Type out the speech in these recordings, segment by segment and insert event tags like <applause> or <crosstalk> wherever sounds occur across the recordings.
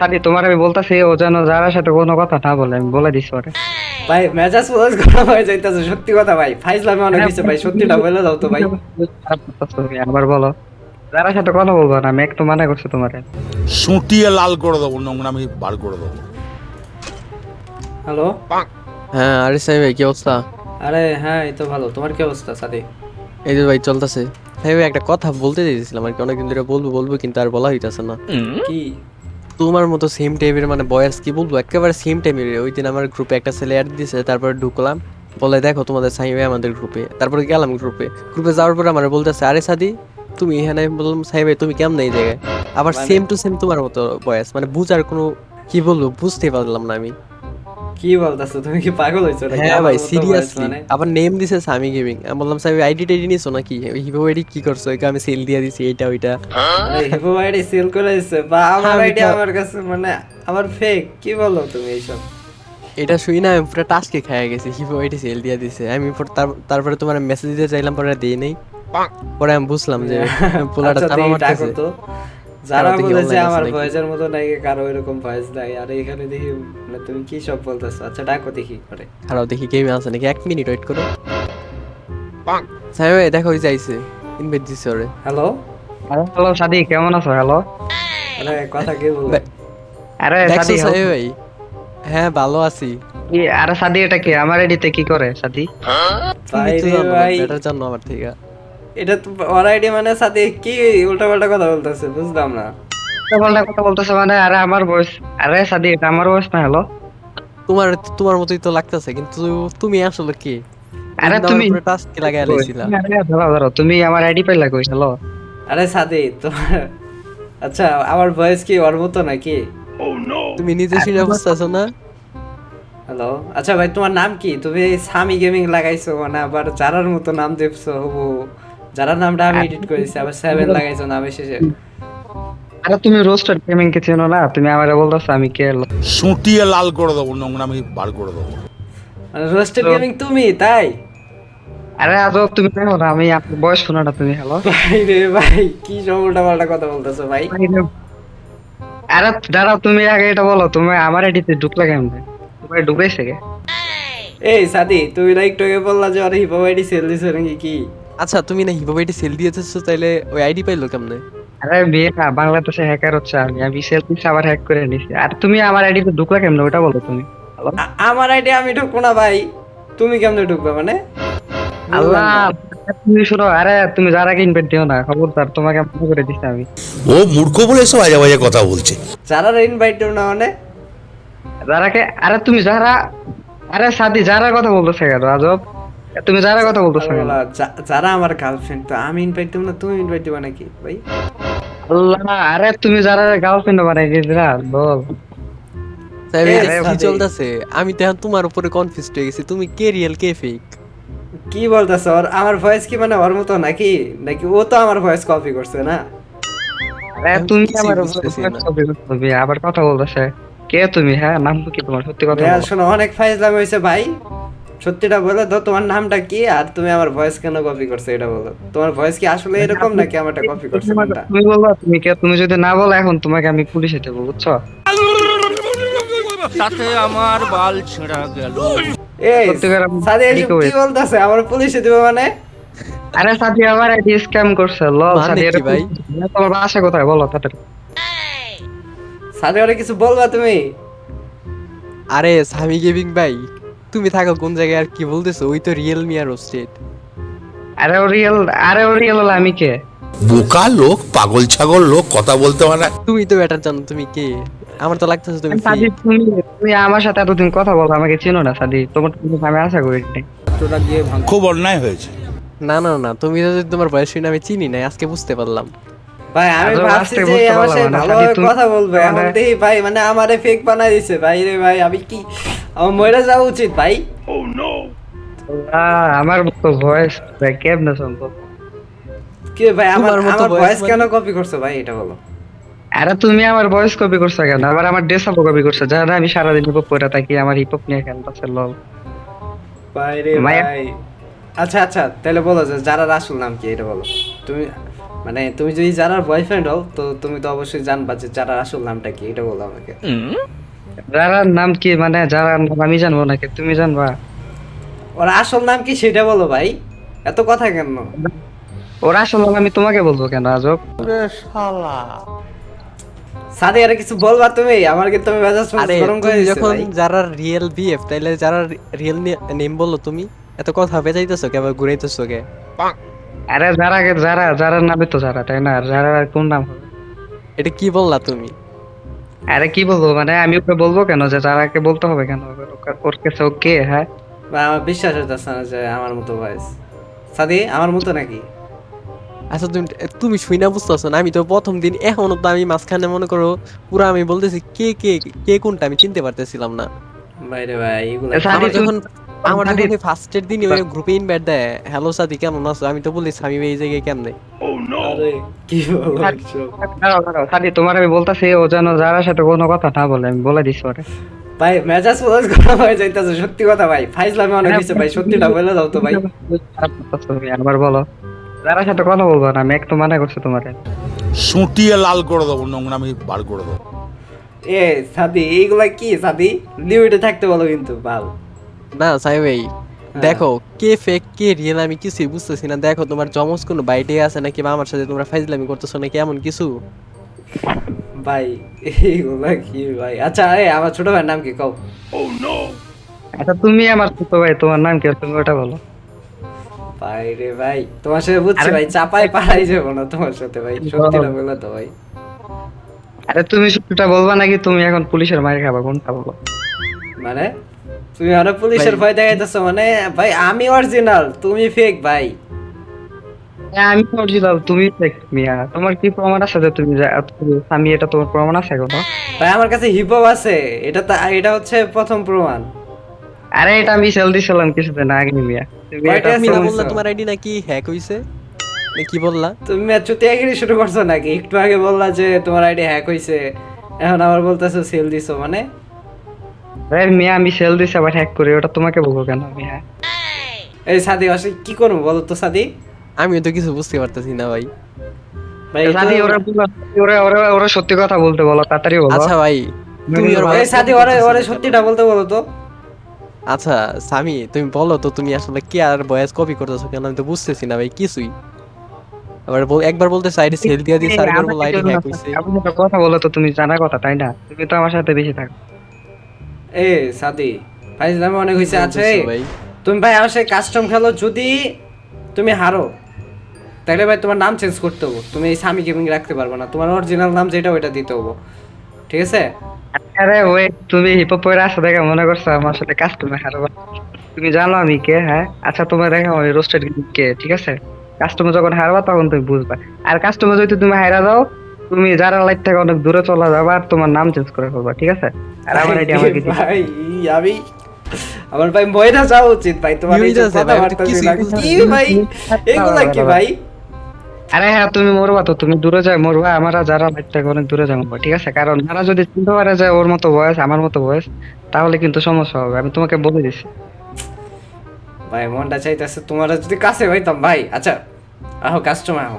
খালি তোমার আমি বলতাছি ও যেন যারা সাথে কোনো কথা না বলে আমি বলে দিছি ওরে। ভাই মেজাজ ফোজ করা হয়ে যাইতেছে সত্যি কথা ভাই। ফাইজলামে অনেক হয়েছে ভাই সত্যিটা বলে দাও তো ভাই। আবার বলো। যারা সাথে কথা বলব না আমি একটু মানা করছি তোমারে সুটিয়ে লাল করে দেবো নোংরামি বার করে দেবো। হ্যালো? হ্যাঁ আরে সাই ভাই কি অবস্থা? আরে হ্যাঁ এই তো ভালো। তোমার কি অবস্থা সাথে এই যে ভাই চলতেছে। ভাই একটা কথা বলতে চাইছিলাম আর কি অনেকদিন ধরে বলব বলব কিন্তু আর বলা হইতাছে না। কি? তোমার মতো সেম টাইপের মানে বয়স কি বলব? একেবারে সেম টাইপের ওই দিন আমার গ্রুপে একটা ছেলে অ্যাড দিয়েছে তারপরে ঢুকলাম। বলে দেখো তোমাদের সাই ভাই আমাদের গ্রুপে তারপরে গেলাম গ্রুপে গ্রুপে যাওয়ার পরে আমার বলতেছে আরে সাদি তুমি এখানে? বললাম ভাই তুমি কেমন এই জায়গায়? আবার সেম টু সেম তোমার মতো বয়স মানে বুঝার কোনো কি বলব বুঝতে পারলাম না আমি। কি বলতাছো? তুমি কি পাগল হইছো? নাকি? হ্যাঁ ভাই সিরিয়াসলি মানে? আবার নেম দিছে সামি গেমিং আমি বললাম সাহেব আইডি টাইডি নিছো নাকি? হিপো আইডি কি করছ? আমি সেল দিয়ে দিছি এইটা ওইটা। হিপো আইডি সেল করে দিচ্ছে বা আমার আইডি আমার কাছে মানে আমার ফেক কি বলো তুমি এইসব? এটা শুই না আমি পুরো টাস্কে খেয়ে গেছি। হিপো আইডি সেল দিয়ে দিছে। আমি তারপরে তোমার মেসেজ দিতে চাইলাম পরে দিই নেই। পরে আমি বুঝলাম যে পোলাটা আচ্ছা, চাপা মারতেছে। তো। যারা বলেছে আমার ভয়েসের মতো নাকি কারও এরকম ভয়েস দেয় আর এখানে দেখি মানে তুমি কি সব বলতেছো? আচ্ছা ডাকো দেখি করে দেখি গেমে আছে নাকি? এক মিনিট ওয়েট করো। সাহেব দেখো ওই যাইছে ইনভাইট দিছে ওরে। হ্যালো হ্যালো সাদি কেমন আছো? হ্যালো আরে কথা কে বলবে আরে সাদি সাহেব ভাই? হ্যাঁ ভালো আছি। কি আরে সাদি এটা কি? আমার এডিতে কি করে সাদি তো ভাই এটার জন্য আমার থেকে। এটা তো ওর আইডি মানে সাথে কি উল্টা পাল্টা কথা বলতেছে বুঝলাম না। পাল্টা কথা বলতেছে মানে আরে আমার বয়স আরে সাদি এটা আমার বয়স না হ্যালো? তোমার তোমার মতোই তো লাগতেছে কিন্তু তুমি আসলে কি? আরে তুমি টাস্কে লাগাই লাইছিলা আরে ধরো ধরো তুমি আমার আইডি পাইলা কই হ্যালো? আরে সাথে তোমার আচ্ছা আমার ভয়েস কি ওর মতো নাকি? তুমি নিজে শুনে বুঝতেছো না? হ্যালো আচ্ছা ভাই তোমার নাম কি? তুমি সামি গেমিং লাগাইছো মানে আবার যারার মতো নাম দেখছ হবু। যারা নামটা আমি এডিট করেছি আবার সেভেন লাগাইছো নামে শেষে। আরে তুমি রোস্টার গেমিং কে চেনো না? তুমি আমারে বলতেছো আমি কে হলো সুটিয়ে লাল করে দেবো নোংরামি বার করে দেবো। মানে রোস্টেড গেমিং তুমি তাই? আরে আজব তুমি দেখো না আমি আপনার বয়স শোনো না তুমি হ্যালো ভাই রে ভাই কি সব উল্টা পাল্টা কথা বলতেছো ভাই? আরে দাঁড়াও তুমি আগে এটা বলো তুমি আমার আইডিতে ঢুকলে কেমন? তোমার ঢুকেছে কে? এই সাদি তুমি না একটু আগে বললা যে আরে হিপো আইডি সেল দিছো নাকি কি? আচ্ছা তুমি না হিপো আইডি সেল দিয়েছ তাইলে ওই আইডি পাইলো কেমনে? আরে বিয়ে না বাংলাদেশে হ্যাকার হচ্ছে আমি আমি সেল সেলফি আবার হ্যাক করে নিছি। আর তুমি আমার আইডিতে ঢুকলে কেমন? ওটা বলো তুমি। আমার আইডি আমি ঢুকবো না ভাই। তুমি কেমনে ঢুকবে মানে? আল্লাহ তুমি শুনো আরে তুমি যারা আগে ইনভাইট দিও না খবরদার তোমাকে আমি করে দিছি আমি। ও মূর্খ বলে এসব বাজে বাজে কথা বলছে। যারা ইনভাইট দেব না মানে? যারাকে আরে তুমি যারা আরে সাদি যারা কথা বলতেছে কেন আজব? তুমি যারা কথা বলতেছো যারা আমার গার্লফ্রেন্ড তো আমি ইনভাইট দেব না তুমি ইনভাইট দিবা নাকি ভাই? আল্লাহ আরে তুমি যারা গার্লফ্রেন্ড বানাই দিয়েছিলা বল। চলতেছে? আমি তো তোমার উপরে কনফিউজ হয়ে গেছি। তুমি কে রিয়েল কে ফেক কি বলতেছ ওর আমার ভয়েস কি মানে ওর মতো নাকি? নাকি ও তো আমার ভয়েস কপি করছে না? তুমি আমার ছবি আবার কথা বলতেছে। কে তুমি হ্যাঁ? নাম কি তোমার? সত্যি কথা শোনো অনেক ফাইজলাম হয়েছে ভাই। সত্যিটা বলে দাও তোমার নামটা কি আর তুমি আমার ভয়েস কেন কপি করছ এটা বলো? তোমার ভয়েস কি আসলে এরকম নাকি আমারটা কপি করছ তুমি কোনটা? তুমি কে তুমি যদি না বলো এখন তোমাকে আমি পুলিশে দেবো বুঝছ? তাতে আমার বাল ছেঁড়া গেল। এই সাদি কি। বলতেছে? আমার পুলিশে দিবে মানে? আরে সাথী আমার আইডি স্ক্যাম করছে লল মানে সাথী ভাই? তোমার বাসা কোথায়? বলো তাড়াতাড়ি। সাদি ওরা কিছু বলবা তুমি? আরে সামি গেমিং ভাই তুমি থাকো কোন জায়গায় আর কি বলতেছো? ওই তো রিয়েলমি আর রোস্টেড আরে ও রিয়েল আরে ও রিয়েল হলো আমি কে? বোকা লোক পাগল ছাগল লোক কথা বলতে পারে না। তুমি তো ব্যাটার জানো তুমি কে? আমার তো লাগতেছে তুমি সাদি তুমি তুমি আমার সাথে এতদিন কথা বলো আমাকে চিনো না সাদি তোমার তুমি আমি আশা করি নাই। তোরা গিয়ে ভাঙ খুব অন্যায় হয়েছে। না না না তুমি যদি তোমার বয়স শুনে আমি চিনি না আজকে বুঝতে পারলাম। ভাই আমি ভাবছি যে আমার সাথে ভালোভাবে কথা বলবে। এখন মানে- দেখি ভাই মানে আমারে ফেক বানাই দিছে। ভাই রে ভাই আমি কি আমার মরে যাওয়া উচিত ভাই? আহ, আমার তো ভয়েস কেমনে সম্ভব? কি ভাই আমার মতো ভয়েস মানে- কেন কপি করছ ভাই? এটা বলো। আরে তুমি আমার ভয়েস কপি করছ কেন? আবার আমার ড্রেস আপও কপি করছ। জানা আমি সারাদিন হিপ পরে থাকি আমার হিপ নিয়ে খেলতেছে লল ভাই রে ভাই। আচ্ছা আচ্ছা তাহলে বলো যে যারা রাসুল নাম কি এটা বলো। তুমি মানে তুমি যদি যারার বয়ফ্রেন্ড হও তো তুমি তো অবশ্যই জানবা যে যারার আসল নামটা কি এটা বলো আমাকে। যারার নাম কি মানে যারার নাম আমি জানব নাকি? তুমি জানবা? ওর আসল নাম কি সেটা বলো ভাই। এত কথা কেন? ওর আসল নাম আমি তোমাকে বলব কেন আজব? সাথে আর কিছু বলবা তুমি? আমার কিন্তু আমি মেজাজ গরম করে তুমি যখন যারা রিয়েল বিএফ তাইলে যারা রিয়েল নেম বলল তুমি। এত কথা বেচাইতেছো কে আবার ঘুরাইতেছো কে? আরে যারা যারা যারার নামে তো যারা তাই না? আর যারা কোন নাম হবে? এটা কি বললা তুমি? আরে কি বলব মানে আমি ওকে বলব কেন যে যারাকে বলতে হবে কেন? ওর- কাছে ওকে হ্যাঁ? বা আমার বিশ্বাস হচ্ছে না যে আমার মতো ভয়েস সাদি আমার মতো নাকি? আচ্ছা তুমি তুমি শুই না বুঝতেছো না আমি তো প্রথম দিন এখনও তো আমি মাঝখানে মনে করো পুরো আমি বলতেছি কে কে কে কোনটা আমি চিনতে পারতেছিলাম না। বাইরে ভাই এগুলো এ, সাদি, যখন আমার যখন ফার্স্টের দিন ওই গ্রুপে ইনভাইট দেয় হ্যালো সাদি কেমন আছো? আমি তো বলি স্বামী এই জায়গায় কেমনে? আরে কি সাদি তোমার আমি বলতাছি ও যেন যারার সাথে কোনো কথা না বলে আমি বলে দিচ্ছি ওরে। ভাই মেজাজ গরম হয়ে যাইতেছে সত্যি কথা ভাই। ফাইজলামে অনেক ভাই সত্যিটা বলে দাও তো ভাই। তুমি আবার বলো। যারার সাথে কথা বলব না আমি একটু মানা করছি তোমারে সুটিয়ে লাল করে দেবো নোংরামি বার করে দেবো। এ সাদি এইগুলা কি সাদি? লিমিটে থাকতে বলো কিন্তু বাল। না সাই ভাই দেখো কে ফেক কে রিয়েল আমি কিছুই বুঝতেছি না। দেখো তোমার জমজ কোনো বাইটে আছে নাকি বা আমার সাথে তোমরা ফাইজলামি করতেছো নাকি এমন কিছু? ভাই এইগুলা কি ভাই? আচ্ছা এ আমার ছোট ভাইয়ের নাম কি? কও। আচ্ছা তুমি আমার ছোট ভাই তোমার নাম কি? তুমি ওটা বলো। ভাই রে ভাই তোমার সাথে বুঝছি ভাই চাপাই পাড়াই যাব না তোমার সাথে ভাই সত্যিটা বলে তো ভাই। আরে তুমি সত্যিটা বলবা নাকি তুমি এখন পুলিশের মায়ের খাবা কোনটা বলো? মানে? তুমি আরও পুলিশের ভয় দেখাইতেছো মানে ভাই আমি অরিজিনাল তুমি ফেক ভাই। আমি অরিজিনাল তুমি fake মিয়া। তোমার কি প্রমাণ আছে যে তুমি আমি এটা তোমার প্রমাণ আছে কোনো ভাই আমার কাছে হিপ হপ আছে। এটা এটা হচ্ছে প্রথম প্রমাণ। আরে এটা আমি সেল দিছিলাম কিছুদিন আগে মিয়া। তুমি এটা বললা তোমার আইডি নাকি হ্যাক হইছে? না কি বললা? তুমি ম্যাচ ত্যাগিরি শুরু করছ নাকি? একটু আগে বললা যে তোমার আইডি হ্যাক হইছে। এখন আবার বলতেছো সেল দিছো মানে? আরে মিয়া আমি সেল দিছি আবার হ্যাক করে। ওটা তোমাকে বলব কেন মিয়া? এই সাদি আসে কি করব বলো তো সাদি? আমিও তো কিছু বুঝতে পারতেছি না ভাই। ভাই সাদি ওরা বলো- ওরা ওরা ওরা সত্যি কথা বলতে বলো তাড়াতাড়ি বলো। আচ্ছা ভাই তুমি ওর এই voice সাদি ওরে ওরে সত্যিটা বলতে বলো তো। আচ্ছা সামি তুমি বলো তো তুমি আসলে কে আর ভয়েস কপি করতেছো কেন? আমি তো বুঝতেছি না ভাই কিছুই। আবার বল- একবার বলতে সাইডে সেল দিয়ে আমাকে বল আইডি হ্যাক হইছে। আপনি কথা বলো তো তুমি জানা কথা তাই না? তুমি তো আমার সাথে বেশি থাকো। এ সাদি ফাইজলামে অনেক হইছে আছে তুমি ভাই আমার সাথে কাস্টম খেলো যদি তুমি হারো তাহলে ভাই তোমার নাম চেঞ্জ করতে হব। তুমি এই স্বামী গেমিং রাখতে পারবে না তোমার অরিজিনাল নাম যেটা ওইটা দিতে হব। ঠিক আছে? আরে ওই তুমি হিপহপ পরে আসো দেখে মনে করছ আমার সাথে হারবা তুমি জানো আমি কে হ্যাঁ? আচ্ছা তোমার দেখো আমি রোস্টেড কে ঠিক আছে? কাস্টমার যখন হারবা তখন তুমি বুঝবা। আর কাস্টমার যদি তুমি হারা দাও তুমি যারা লাইট থেকে অনেক দূরে চলে যাবা আর তোমার নাম চেঞ্জ করে ফেলবা ঠিক আছে? আর আমার আইডি আমাকে ভাই আমি আমার ভাই ময়না যাওয়া উচিত ভাই তোমার এই ভাই? কি এগুলা কি ভাই? আরে হ্যাঁ তুমি মরবা তো তুমি দূরে যাই মরবা। আমরা যারা অনেক দূরে যাব ঠিক আছে? কারণ যারা যদি চিনতে পারে যে ওর মতো বয়স আমার মতো বয়স তাহলে কিন্তু সমস্যা হবে আমি তোমাকে বলে দিচ্ছি ভাই মনটা চাইতেছে তোমার যদি কাছে হইতাম ভাই। আচ্ছা আহো কাস্টমার আহো।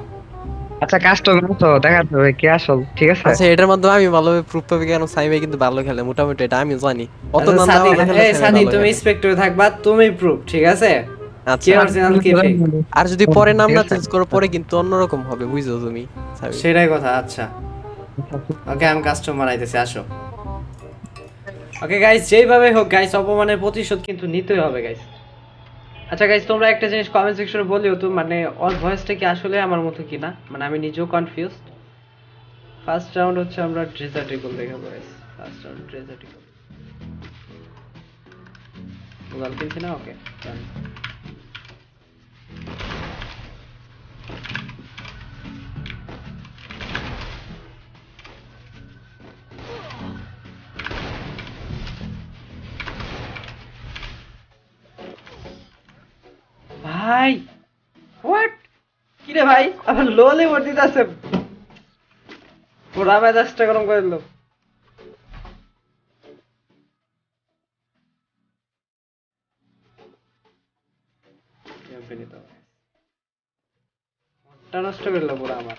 আচ্ছা কাস্টমার তো দেখাতে হবে কে আসল ঠিক আছে? আচ্ছা এটার মাধ্যমে আমি ভালোভাবে প্রুফ পাবো কেন? সামি কিন্তু ভালো খেলে মোটামুটি এটা আমি জানি। অত আচ্ছা, নাম সাদি দেওয়া এই সাদি তুমি খেলে। স্পেক্টরে থাকবা তুমি প্রুফ ঠিক আছে? আচ্ছা। আর যদি পরে নাম না চেঞ্জ করো পরে কিন্তু অন্যরকম হবে বুঝছ তুমি সেটাই কথা আচ্ছা। ওকে আমি কাস্টমার আইতেছি আসো। ওকে গাইস যেইভাবে হোক গাইস অপমানের প্রতিশোধ কিন্তু নিতেই হবে গাইস আচ্ছা গাইস তোমরা একটা জিনিস কমেন্ট সেকশনে বলিও তো মানে ওর ভয়েসটা কি আসলে আমার মতো কিনা মানে আমি নিজেও কনফিউজড ফার্স্ট রাউন্ড হচ্ছে আমরা ড্রেজার্টিকল দেখাবো গাইস ফার্স্ট রাউন্ড ড্রেজার্টিকল মোবাইল কিনছি না ওকে ভাই আবার লোলে ভোট দিতেছে পুরা মেজাজটা গরম করে দিল। নষ্ট করল পুরো আমার।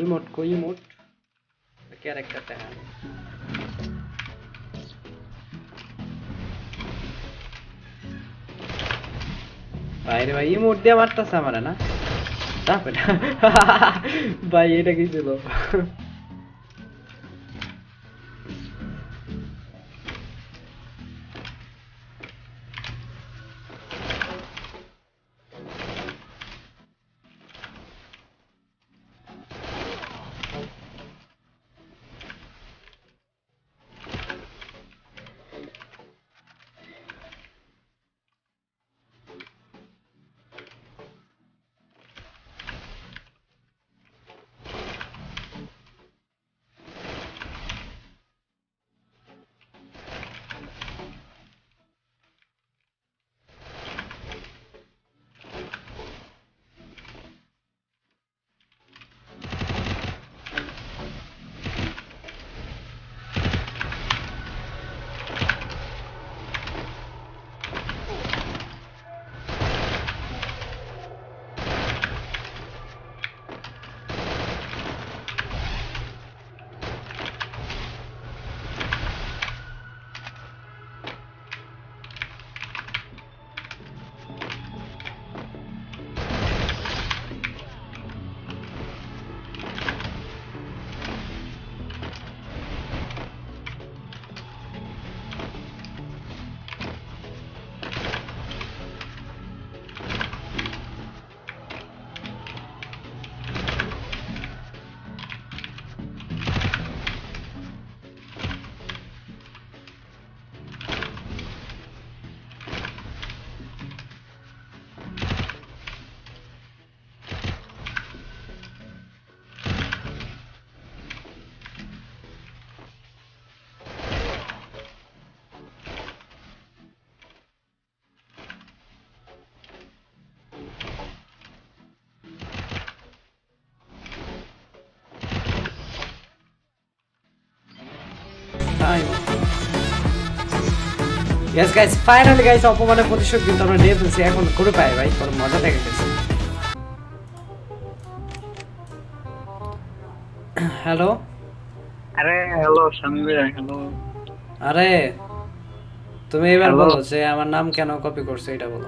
ইমোট কই ইমোট ক্যারেক্টারটা হ্যাঁ ভাইরে ভাই ইমোট দিয়ে মারতেছে আমার না তারপরে ভাই এটা কি ইয়েস গাইস ফাইনালি গাইস অপমানের প্রতিশোধ কিন্তু আমরা নিয়ে ফেলছি। এখন করে পাই ভাই কোনো মজা দেখে গেছে। হ্যালো আরে হ্যালো হ্যালো আরে তুমি এবার? বলো যে আমার নাম কেন কপি করছ এটা বলো।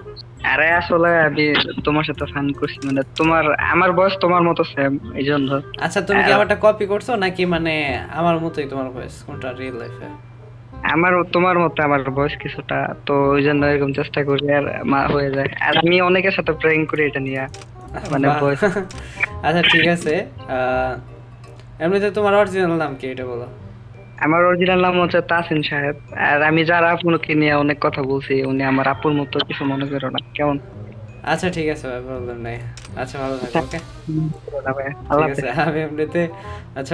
আরে আসলে আমি তোমার সাথে ফান করছি মানে তোমার আমার বয়স তোমার মতো সেম এই জন্য আচ্ছা তুমি কি আমারটা কপি করছ? নাকি মানে আমার মতোই তোমার বয়স কোনটা রিয়েল লাইফে আমার তোমার মতো আমার বয়স কিছুটা তো ওই জন্য এরকম চেষ্টা করি আর মা হয়ে যায়। আর আমি অনেকের সাথে প্রেং করি এটা নিয়ে। মানে বয়স <laughs> আচ্ছা ঠিক আছে। এমনিতে তোমার অরিজিনাল নাম কি এটা বলো? আমার অরিজিনাল নাম হচ্ছে তাসিন সাহেব। আর আমি যার আপুকে নিয়ে অনেক কথা বলছি উনি আমার আপুর মতো কিছু মনে করো না। কেমন? আচ্ছা ঠিক আছে ভাই প্রবলেম নাই। আচ্ছা ভালো থাকো ওকে আল্লাহ ঠিক আছে আমি এমনিতে আচ্ছা